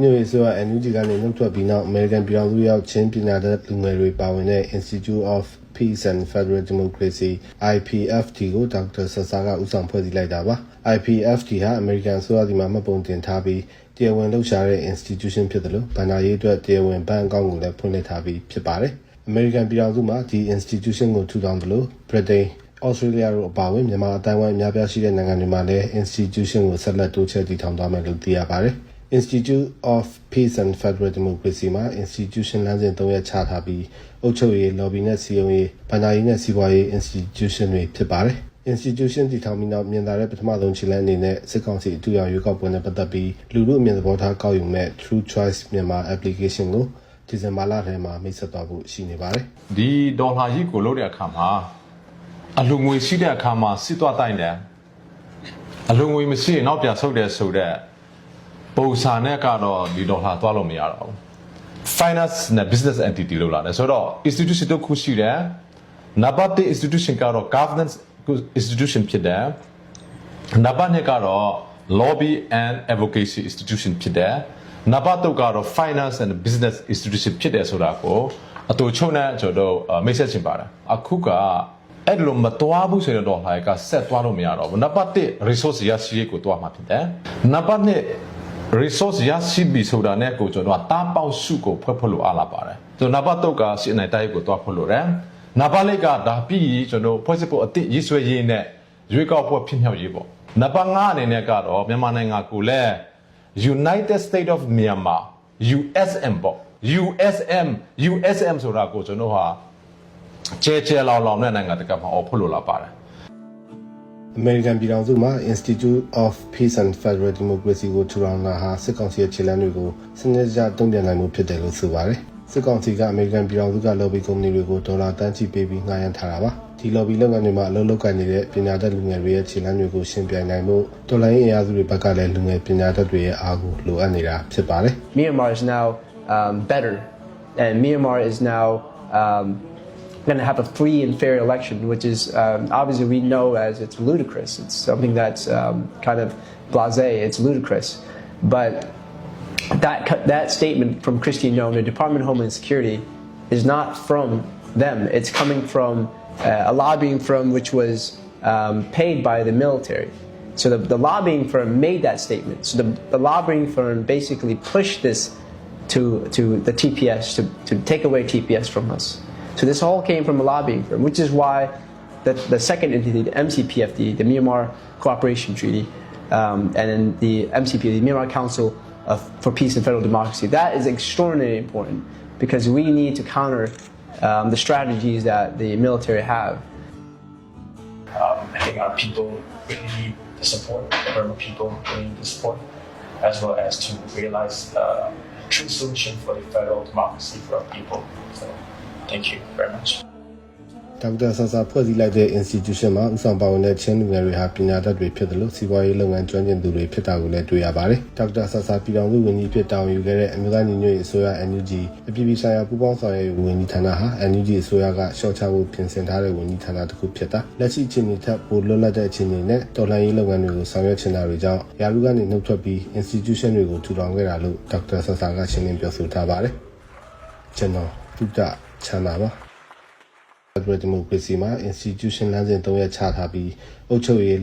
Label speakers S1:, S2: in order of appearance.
S1: ညွေဆိုရ NUG ကနေနှုတ်ထွက်ပြီးနောက် American ပြည်ထောင်စုရောက်ချင်းပညာတတ်လူငယ်တွေပါဝင်တဲ့ Institute of Peace and Federal Democracy IPFT ကိုဒေါက်တာဆဆာကဦးဆောင်ဖွဲ့စည်းလိုက်တာပါ IPFT ဟာ American ဆိုရဒီမှာမှတ်ပုံတင်ထားပြီးတရားဝင်လှုပ်ရှားတဲ့ institution ဖြစ်တယ်လို့ဗန္ဒာရေးအတွက်တရားဝင်ဘဏ်အကောင့်ကိုလည်းဖွင့်လှစ်ထားပြီးဖြစ်ပါတယ် American ပြည်ထောင်စုမှာဒီ institution ကိုထူထောင်တယ်လို့ Britain Australia တို့အပါအဝင်မြန်မာအတိုင်းအဝိုင်းအများပြားရှိတဲ့နိုင်ငံတွေမှာလည်း institution ကိုဆက်လက်တိုးချဲ့တည်ထောင်သွားမယ်လို့သိရပါတယ်။ Institute of Peace and Federal Democracy မှာ institution လမ်းစဉ်၃ရက်ချထားပြီးအုပ်ချုပ်ရေး lobby နဲ့စီယုံရေးဗဏ္ဍာရေးနဲ့စီးပွားရေး institution တွေဖြစ်ပါတယ်။ institution တည်ထောင်ပြီးနောက်မြင်သာတဲ့ပထမဆုံးခြေလှမ်းအနေနဲ့စစ်ကောင်စီအထူးအရောင်ရွေးကောက်ပွဲနဲ့ပတ်သက်ပြီးလူမှုအမြင်သဘောထားကောက်ယူမဲ့ True Choice မြန်မာ application ကိုဒီဇင်ဘာလထဲမှာမိတ်ဆက်သွားဖို့ရှိနေပါတယ်။
S2: ဒီဒေါ်လာကြီးကိုလုပ်တဲ့အခါမှာအလူငွေရှိတဲ့အခါမှာစစ်သွားတိုင်းတယ်အလူငွေမရှိရင်နောက်ပြန်ဆုတ်တယ်ဆိုတဲ့ ပုံစံနဲ့ကတော့ဒီဒေါ်လာသွားလို့မရတော့ဘူး finance နဲ့ business entity လို့လာတယ်ဆိုတော့ institution တစ်ခုရှိတယ်နံပါတ်1 institution ကတော့ governance institution ဖြစ်တယ်နံပါတ်2ကတော့ lobby and advocacy institution ဖြစ်တယ်နံပါတ်3ကတော့ finance and business institution ဖြစ်တယ်ဆိုတာကိုအတူချုပ်နဲ့ကျွန်တော်တို့မိတ်ဆက်ချင်ပါတယ်အခုကအဲ့လိုမတော်ဘူးဆိုတော့ဟာကဆက်သွားလို့မရတော့ဘူးနံပါတ်1 resource ရရှိရေးကိုတွားမှာဖြစ်တယ်နံပါတ်2 resource ရရှိပြီဆိုတာနဲ့ကိုကျွန်တော်ကတားပေါက်စုကိုဖွဲ့ဖွဲ့လို့အားလာပါတယ်ကျွန်တော်နံပါတ်3ကစီနိုင်တိုင်းကိုတွားဖွဲ့လို့တယ်နံပါတ်4ကဒါပြီးရင်ကျွန်တော်ဖွဲ့စဖို့အသစ်ရေးဆွဲရေးနဲ့ရွေးကောက်ပွဲဖြစ်မြောက်ရေးပေါ့နံပါတ်5အနေနဲ့ကတော့မြန်မာနိုင်ငံကိုလည်း United States of Myanmar USM ပေါ့ USM USM ဆိုတာကိုကျွန်တော်ဟာကျဲကျဲလောင်လောင်နဲ့နိုင်ငံတကာမှာအော်ဖွလို့လာပါတယ်
S1: American ပြည်ထောင်စုမှာ Institute of Peace and Federal Democracy ကိုထူထောင်တာဟာစစ်ကောင်စီရဲ့ခြေလှမ်းတွေကိုစနစ်တကျတုံ့ပြန်နိုင်မှုဖြစ်တယ်လို့ဆိုပါတယ်။စစ်ကောင်စီက American ပြည်ထောင်စုက lobby company တွေကိုဒေါ်လာတန်းချီပေးပြီးငှားရမ်းထားတာပါ။ဒီ lobby လုပ်ငန်းတွေမှာအလုပ်လုပ်ကိုင်နေတဲ့ပညာတတ်လူငယ်တွေရဲ့ခြေလှမ်းတွေကိုရှင်းပြနိုင်ဖို့တော်လိုင်းအင်အားစုတွေဘက်ကလည်းလူငယ်ပညာတတ်တွေရဲ့အားကိုလိုအပ်နေတာဖြစ်ပါတယ်။
S3: Myanmar is now um, better, and Myanmar is now um, going to have a free and fair election, which is um, obviously we know as it's ludicrous. It's something that's um, kind of blasé. It's ludicrous, but that that statement from Christian Young, the Department of Homeland Security, is not from them. It's coming from uh, a lobbying firm which was um, paid by the military. So the, the lobbying firm made that statement. So the, the lobbying firm basically pushed this to, to the TPS to, to take away TPS from us. So this all came from a lobbying firm, which is why the, the second entity, the MCPFD, the Myanmar Cooperation Treaty, um, and then the MCP, the Myanmar Council of, for Peace and Federal Democracy, that is extraordinarily important because we need to counter um, the strategies that the military have.
S4: Um, I think our people really need the support, the Burma people really need the support, as well as to realize uh, a true solution for the federal democracy for our people. So, thank you very much.
S1: ဒေါက်တာဆဆာဖွဲ့စည်းလိုက်တဲ့ institution မှာဥဆောင်ပါဝင်တဲ့ချင်းလူငယ်တွေဟာပညာတတ်တွေဖြစ်တယ်လို့စီးပွားရေးလုပ်ငန်းကျွမ်းကျင်သူတွေဖြစ်တာကိုလည်းတွေ့ရပါတယ်။ဒေါက်တာဆဆာပြည်တော်စုဝန်ကြီးဖြစ်တာဝန်ယူခဲ့တဲ့အမျိုးသားညီညွတ်ရေးအစိုးရ NUG အပြည်ပြည်ဆိုင်ရာပူးပေါင်းဆောင်ရွက်ရေးဝန်ကြီးဌာနဟာ NUG အစိုးရကရှော့ချဖို့ပြင်ဆင်ထားတဲ့ဝန်ကြီးဌာနတစ်ခုဖြစ်တာ။လက်ရှိအခြေအနေထက်ပိုလွတ်လပ်တဲ့အခြေအနေနဲ့တော်လှန်ရေးလုပ်ငန်းတွေကိုဆောင်ရွက်ချင်တာတွေကြောင့်ယာရုကနေနှုတ်ထွက်ပြီး institution တွေကိုထူထောင်ခဲ့တာလို့ဒေါက်တာဆဆာကရှင်းလင်းပြောဆိုထားပါတယ်။ကျွန်တော် တုဒ္ဒချမ်းသာပါ Federal Democracy မှာ institution လမ်းစဉ်၃ရက်ချထားပြီးအုပ်ချုပ်ရေး